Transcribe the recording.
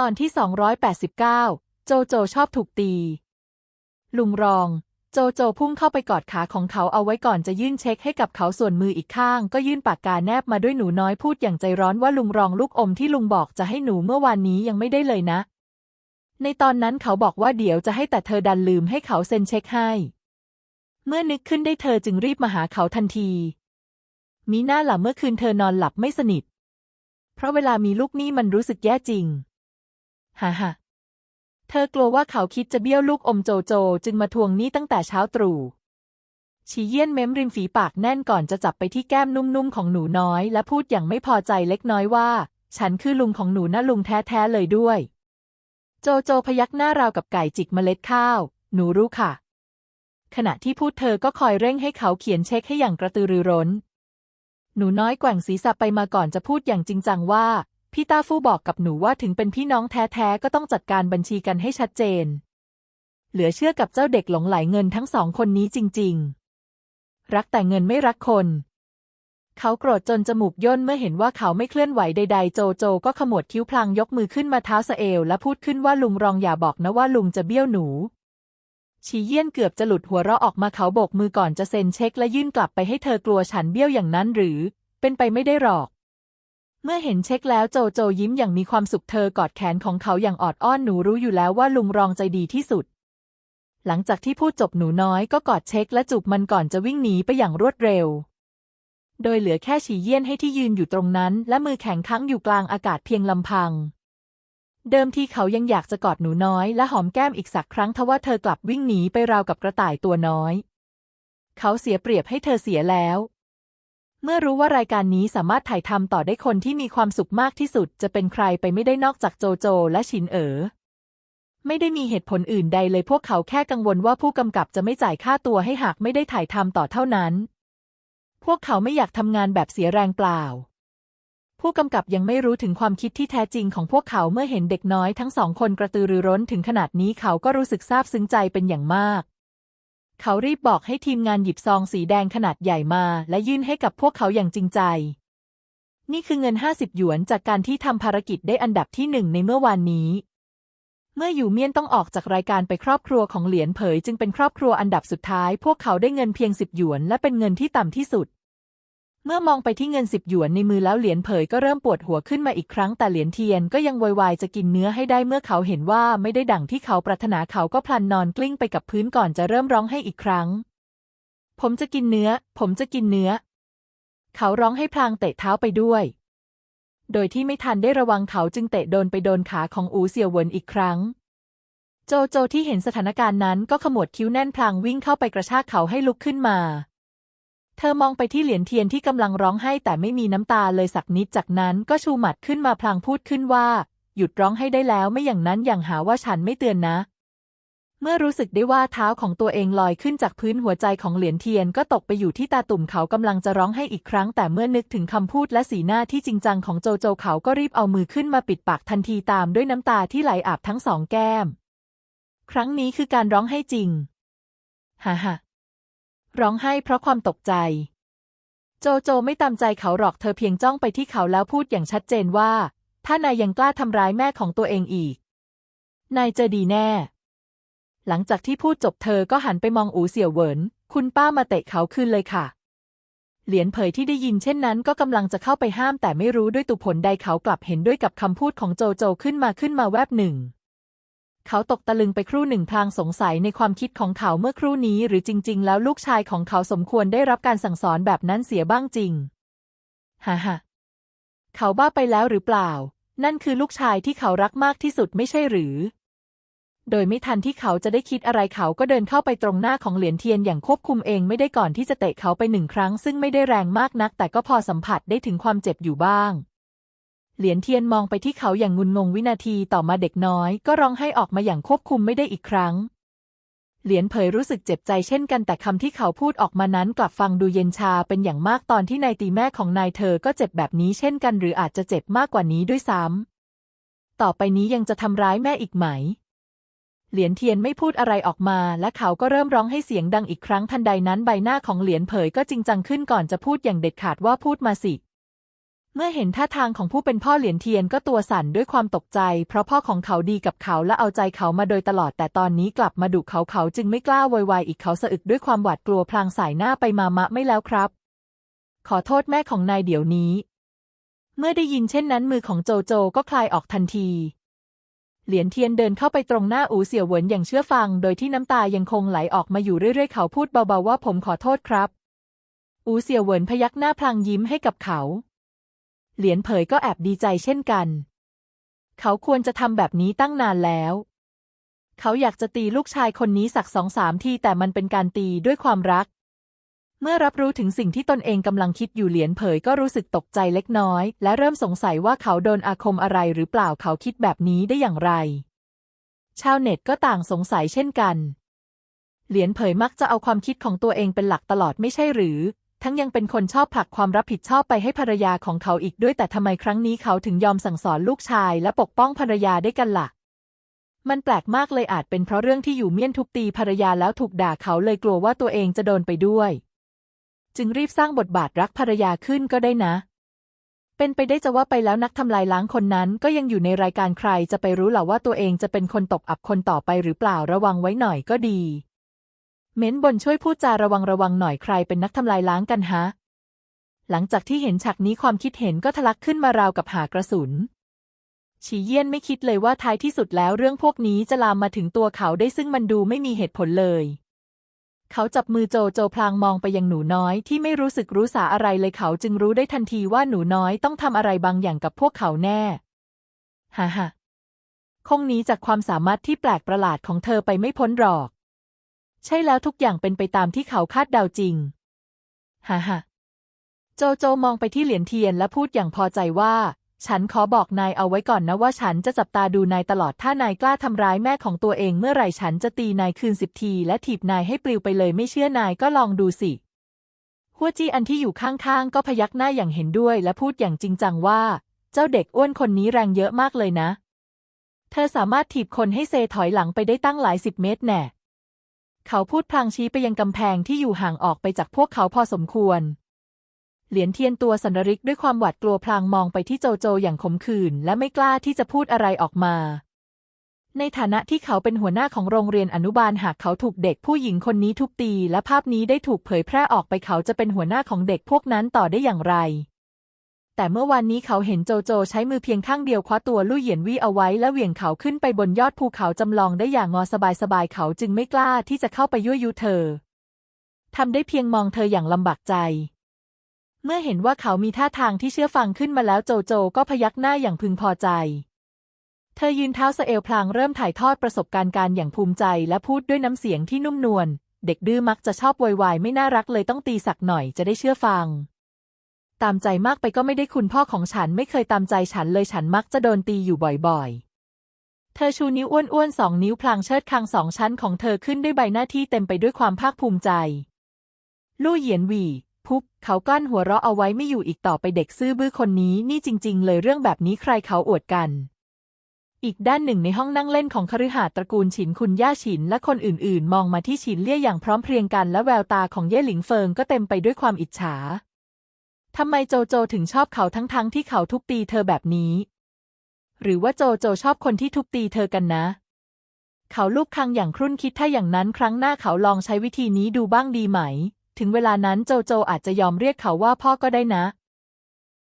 ตอนที่ 289 โจโจชอบถูกตี ลุงรอง โจโจพุ่งเข้าไปกอดขาของเขาเอาไว้ก่อนจะยื่นเช็คให้กับเขาส่วนมืออีกข้าง ก็ยื่นปากกาแนบมาด้วยหนูน้อยพูดอย่างใจร้อนว่าลุงรองลูกอมที่ลุงบอกจะให้หนูเมื่อวานนี้ยังไม่ได้เลยนะ ในตอนนั้นเขาบอกว่าเดี๋ยวจะให้แต่เธอดันลืมให้เขาเซ็นเช็คให้ เมื่อนึกขึ้นได้เธอจึงรีบมาหาเขาทันที มีหน้าหล่ะเมื่อคืนเธอนอนหลับไม่สนิท เพราะเวลามีลูกหนี้มันรู้สึกแย่จริง ฮ่าฮ่าเธอกลัวว่าเขาคิดจะเบี้ยวลูกอมโจโจ จึงมาทวงหนี้ตั้งแต่เช้าตรู่ชีเยี่ยนเม้มริมฝีปากแน่นก่อนจะจับไปที่แก้มนุ่มๆของหนูน้อย และพูดอย่างไม่พอใจเล็กน้อยว่า ฉันคือลุงของหนูนะลุงแท้ๆเลยด้วย โจโจพยักหน้าราวกับไก่จิกเมล็ดข้าว หนูรู้ค่ะ ขณะที่พูดเธอก็คอยเร่งให้เขาเขียนเช็คให้อย่างกระตือรือร้น หนูน้อยแกว่งศีรษะไปมาก่อนจะพูดอย่างจริงจังว่า พี่ต้าฟู่บอกกับหนูว่าถึงเป็นพี่น้องแท้ๆก็ต้องจัดการบัญชีกันให้ชัดเจน เหลือเชื่อกับเจ้าเด็กหลงไหลเงินทั้งสองคนนี้จริง ๆ รักแต่เงินไม่รักคน เขาโกรธจนจมูกย่นเมื่อเห็นว่าเขาไม่เคลื่อนไหวใด ๆ โจโจก็ขมวดคิ้วพลางยกมือขึ้นมาเท้าสเอวและพูดขึ้นว่าลุงรองอย่าบอกนะว่าลุงจะเบี้ยวหนูชีเยี่ยนเกือบจะหลุดหัวเราะออกมาเขาโบกมือก่อนจะเซ็นเช็คและยื่นกลับไปให้เธอกลัวฉันเบี้ยวอย่างนั้นหรือ เป็นไปไม่ได้หรอก เมื่อเห็นเช็คแล้วโจโจยิ้มอย่างมีความสุขเธอกอดแขนของเขาอย่างออดอ้อนหนูรู้อยู่แล้วว่าลุงรองใจดีที่สุด หลังจากที่พูดจบหนูน้อยก็กอดเช็คและจูบมันก่อนจะวิ่งหนีไปอย่างรวดเร็ว โดยเหลือแค่ฉีเยี่ยนให้ที่ยืนอยู่ตรงนั้น และมือแข็งค้างอยู่กลางอากาศเพียงลำพัง เดิมที่เขายังอยากจะกอดหนูน้อยและหอมแก้มอีกสักครั้งทว่าเธอกลับวิ่งหนีไปราวกับกระต่ายตัวน้อย เขาเสียเปรียบให้เธอเสียแล้ว เมื่อรู้ว่ารายการนี้สามารถถ่ายทำต่อได้คนที่มีความสุขมากที่สุด จะเป็นใครไปไม่ได้นอกจากโจโจและชินเอ๋อไม่ได้มีเหตุผลอื่นใดเลยพวกเขาแค่กังวลว่าผู้กำกับจะไม่จ่ายค่าตัวให้หากไม่ได้ถ่ายทำต่อเท่านั้น พวกเขาไม่อยากทำงานแบบเสียแรงเปล่า ผู้กำกับยังไม่รู้ถึงความคิดที่แท้จริงของพวกเขาเมื่อเห็นเด็กน้อยทั้งสองคนกระตือรือร้นถึงขนาดนี้เขาก็รู้สึกซาบซึ้งใจเป็นอย่างมาก เขารีบบอกให้ทีมงานหยิบซองสีแดงขนาดใหญ่มา และยื่นให้กับพวกเขาอย่างจริงใจ นี่คือเงิน 50 หยวนจากการที่ทำภารกิจได้อันดับที่หนึ่งในเมื่อวานนี้ เมื่ออยู่เมียนต้องออกจากรายการไปครอบครัวของเหรียญเผย จึงเป็นครอบครัวอันดับสุดท้าย พวกเขาได้เงินเพียงสิบหยวน และเป็นเงินที่ต่ำที่สุด เมื่อมองไปที่เงินสิบหยวนในมือแล้วเหรียญเผยก็เริ่มปวดหัวขึ้นมาอีกครั้งแต่เหรียญเทียนก็ยังวอยวายจะกินเนื้อให้ได้เมื่อเขาเห็นว่าไม่ได้ดั่งที่เขาปรารถนาเขาก็พลันนอนกลิ้งไปกับพื้นก่อนจะเริ่มร้องให้อีกครั้ง ผมจะกินเนื้อ ผมจะกินเนื้อ เขาร้องให้พลางเตะเท้าไปด้วย โดยที่ไม่ทันได้ระวังเขาจึงเตะโดนไปโดนขาของอูเสี่ยวเวินอีกครั้งโจโจที่เห็นสถานการณ์นั้นก็ขมวดคิ้วแน่นพลางวิ่งเข้าไปกระชากเขาให้ลุกขึ้นมา เธอมองไปที่เหรียญเทียนที่กำลังร้องไห้แต่ไม่มีน้ำตาเลยสักนิดจากนั้นก็ชูหมัดขึ้นมาพลางพูดขึ้นว่า หยุดร้องให้ได้แล้วไม่อย่างนั้นอย่างหาว่าฉันไม่เตือนนะ เมื่อรู้สึกได้ว่าเท้าของตัวเองลอยขึ้นจากพื้นหัวใจของเหรียญเทียนก็ตกไปอยู่ที่ตาตุ่มเขากำลังจะร้องให้อีกครั้ง แต่เมื่อนึกถึงคำพูดและสีหน้าที่จริงจังของโจโจเขาก็รีบเอามือขึ้นมาปิดปากทันทีตามด้วยน้ำตาที่ไหลอาบทั้งสองแก้ม ครั้งนี้คือการร้องไห้จริงฮ่าฮ่า ร้องไห้เพราะความตกใจ โจโจไม่ตามใจเขาหรอกเธอเพียงจ้องไปที่เขาแล้วพูดอย่างชัดเจนว่า ถ้านายยังกล้าทำร้ายแม่ของตัวเองอีก นายจะดีแน่ หลังจากที่พูดจบเธอก็หันไปมองอูเสี่ยวเหวิน คุณป้ามาเตะเขาคืนเลยค่ะ เหรียญเผยที่ได้ยินเช่นนั้นก็กำลังจะเข้าไปห้ามแต่ไม่รู้ด้วยตุผลใดเขากลับเห็นด้วยกับคำพูดของโจโจขึ้นมาขึ้นมาแวบหนึ่ง เขาตกตะลึงไปครู่หนึ่งพลางสงสัยในความคิดของเขาเมื่อครู่นี้ หรือจริง ๆ แล้วลูกชายของเขาสมควรได้รับการสั่งสอนแบบนั้นเสียบ้างจริงฮ่าฮ่าเขาบ้าไปแล้วหรือเปล่า นั่นคือลูกชายที่เขารักมากที่สุดไม่ใช่หรือ โดยไม่ทันที่เขาจะได้คิดอะไรเขาก็เดินเข้าไปตรงหน้าของเหรียญเทียนอย่างควบคุมเองไม่ได้ก่อนที่จะเตะเขาไปหนึ่งครั้ง ซึ่งไม่ได้แรงมากนัก แต่ก็พอสัมผัสได้ถึงความเจ็บอยู่บ้าง เหรียญเทียนมองไปที่เขาอย่างงุนงงวินาทีต่อมาเด็กน้อยก็ร้องให้ออกมาอย่างควบคุมไม่ได้อีกครั้ง เหรียญเผยรู้สึกเจ็บใจเช่นกันแต่คำที่เขาพูดออกมานั้นกลับฟังดูเย็นชาเป็นอย่างมากตอนที่นายตีแม่ของนายเธอก็เจ็บแบบนี้เช่นกันหรืออาจจะเจ็บมากกว่านี้ด้วยซ้ำต่อไปนี้ยังจะทำร้ายแม่อีกไหมเหรียญเทียนไม่พูดอะไรออกมา และเขาก็เริ่มร้องให้เสียงดังอีกครั้งทันใดนั้นใบหน้าของเหรียญเผยก็จริงจังขึ้นก่อนจะพูดอย่างเด็ดขาดว่าพูดมาสิ เมื่อเห็นท่าทางของผู้เป็นพ่อเหรียญเทียนก็ตัวสั่นด้วยความตกใจ เพราะพ่อของเขาดีกับเขาและเอาใจเขามาโดยตลอดแต่ตอนนี้กลับมาดุเขาเขาจึงไม่กล้าโวยวายอีกเขาสะอึกด้วยความหวาดกลัวพลางสายหน้าไปมามะไม่แล้วครับ ขอโทษแม่ของนายเดี๋ยวนี้ เมื่อได้ยินเช่นนั้นมือของโจโจก็คลายออกทันที เหรียญเทียนเดินเข้าไปตรงหน้าอูเสี่ยวเหวินอย่างเชื่อฟัง โดยที่น้ำตายังคงไหลออกมาอยู่เรื่อยๆ เขาพูดเบาๆว่าผมขอโทษครับ อูเสี่ยวเหวินพยักหน้าพลางยิ้มให้กับเขา เหรียญเผยก็แอบดีใจเช่นกัน เขาควรจะทำแบบนี้ตั้งนานแล้ว เขาอยากจะตีลูกชายคนนี้สักสองสามทีแต่มันเป็นการตีด้วยความรัก เมื่อรับรู้ถึงสิ่งที่ตนเองกำลังคิดอยู่เหรียญเผยก็รู้สึกตกใจเล็กน้อย และเริ่มสงสัยว่าเขาโดนอาคมอะไรหรือเปล่าเขาคิดแบบนี้ได้อย่างไร ชาวเน็ตก็ต่างสงสัยเช่นกันเหรียญเผยมักจะเอาความคิดของตัวเองเป็นหลักตลอดไม่ใช่หรือ ทั้งยังเป็นคนชอบผลักความรับผิดชอบไปให้ภรรยาของเขาอีกด้วยแต่ทำไมครั้งนี้เขาถึงยอมสั่งสอนลูกชายและปกป้องภรรยาได้กันละ่ะ มันแปลกมากเลยอาจเป็นเพราะเรื่องที่อยู่เมี่ยนทุบตีภรรยาแล้วถูกด่าเขาเลยกลัวว่าตัวเองจะโดนไปด้วย จึงรีบสร้างบทบาทรักภรรยาขึ้นก็ได้นะ เป็นไปได้จะว่าไปแล้วนักทำลายล้างคนนั้นก็ยังอยู่ในรายการใครจะไปรู้หรอว่าตัวเองจะเป็นคนตกอับคนต่อไปหรือเปล่าระวังไว้หน่อยก็ดี เม้นบนช่วยพูดจาระวังระวังหน่อยใครเป็นนักทำลายล้างกันฮะ หลังจากที่เห็นฉากนี้ความคิดเห็นก็ทะลักขึ้นมาราวกับหากระสุน ฉีเยี่ยนไม่คิดเลยว่าท้ายที่สุดแล้วเรื่องพวกนี้จะลามมาถึงตัวเขาได้ซึ่งมันดูไม่มีเหตุผลเลย เขาจับมือโจโจพลางมองไปยังหนูน้อยที่ไม่รู้สึกรู้สาอะไรเลยเขาจึงรู้ได้ทันทีว่าหนูน้อยต้องทำอะไรบางอย่างกับพวกเขาแน่ฮ่าฮ่าคงหนีจากความสามารถที่แปลกประหลาดของเธอไปไม่พ้นหรอก ใช่แล้วทุกอย่างเป็นไปตามที่เขาคาดเดาจริง ฮ่าฮ่าโจโจมองไปที่เหรียญเทียนและพูดอย่างพอใจว่า ฉันขอบอกนายเอาไว้ก่อนนะว่าฉันจะจับตาดูนายตลอดถ้านายกล้าทำร้ายแม่ของตัวเองเมื่อไหร่ฉันจะตีนายคืนสิบที และถีบนายให้ปลิวไปเลยไม่เชื่อนายก็ลองดูสิ หัวจี้อันที่อยู่ข้างๆ ก็พยักหน้าอย่างเห็นด้วย และพูดอย่างจริงจังว่า เจ้าเด็กอ้วนคนนี้แรงเยอะมากเลยนะ เธอสามารถถีบคนให้เซถอยหลังไปได้ตั้งหลายสิบเมตรแน่ เขาพูดพลางชี้ไปยังกำแพงที่อยู่ห่างออกไปจากพวกเขาพอสมควร เหรียญเทียนตัวสันริกด้วยความหวาดกลัวพลางมองไปที่โจโจอย่างขมขื่นและไม่กล้าที่จะพูดอะไรออกมา ในฐานะที่เขาเป็นหัวหน้าของโรงเรียนอนุบาลหากเขาถูกเด็กผู้หญิงคนนี้ทุบตี และภาพนี้ได้ถูกเผยแพร่ออกไปเขาจะเป็นหัวหน้าของเด็กพวกนั้นต่อได้อย่างไร แต่เมื่อวานนี้เขาเห็นโจโจใช้มือเพียงข้างเดียวคว้าตัวลู่เหยียนวี่เอาไว้และเหวี่ยงเขาขึ้นไปบนยอดภูเขาจำลองได้อย่างงอสบายๆเขาจึงไม่กล้าที่จะเข้าไปยั่วยุเธอทำได้เพียงมองเธออย่างลำบากใจ เมื่อเห็นว่าเขามีท่าทางที่เชื่อฟังขึ้นมาแล้วโจโจก็พยักหน้าอย่างพึงพอใจ เธอยืนเท้าสเอวพลางเริ่มถ่ายทอดประสบการณ์การอย่างภูมิใจและพูดด้วยน้ำเสียงที่นุ่มนวล เด็กดื้อมักจะชอบโวยวายไม่น่ารักเลยต้องตีสักหน่อยจะได้เชื่อฟัง ตามใจมากไปก็ไม่ได้คุณพ่อของฉันไม่เคยตามใจฉันเลยฉันมักจะโดนตีอยู่บ่อยๆ เธอชูนิ้วอ้วนๆสองนิ้วพลางเชิดคางสองชั้นของเธอขึ้นด้วยใบหน้าที่เต็มไปด้วยความภาคภูมิใจ ลู่เหยียนหวี่พุบเขากั้นหัวเราะเอาไว้ไม่อยู่อีกต่อไปเด็กซื่อบื้อคนนี้นี่จริง ๆ เลยเรื่องแบบนี้ใครเขาอวดกัน อีกด้านหนึ่งในห้องนั่งเล่นของคฤหาสน์ตระกูลฉินคุณย่าฉินและคนอื่นๆ มองมาที่ฉินเลี่ยอย่างพร้อมเพรียงกันและแววตาของเย่หลิงเฟิงก็เต็มไปด้วยความอิจฉา ทำไมโจโจถึงชอบเขาทั้งๆทที่เขาทุบตีเธอแบบนี้ หรือว่าโจโจชอบคนที่ทุบตีเธอกันนะ เขาลูกคังอย่างครุ่นคิดถ้าอย่างนั้นครั้งหน้าเขาลองใช้วิธีนี้ดูบ้างดีไหม ถึงเวลานั้นโจโจอาจจะยอมเรียกเขาว่าพ่อก็ได้นะ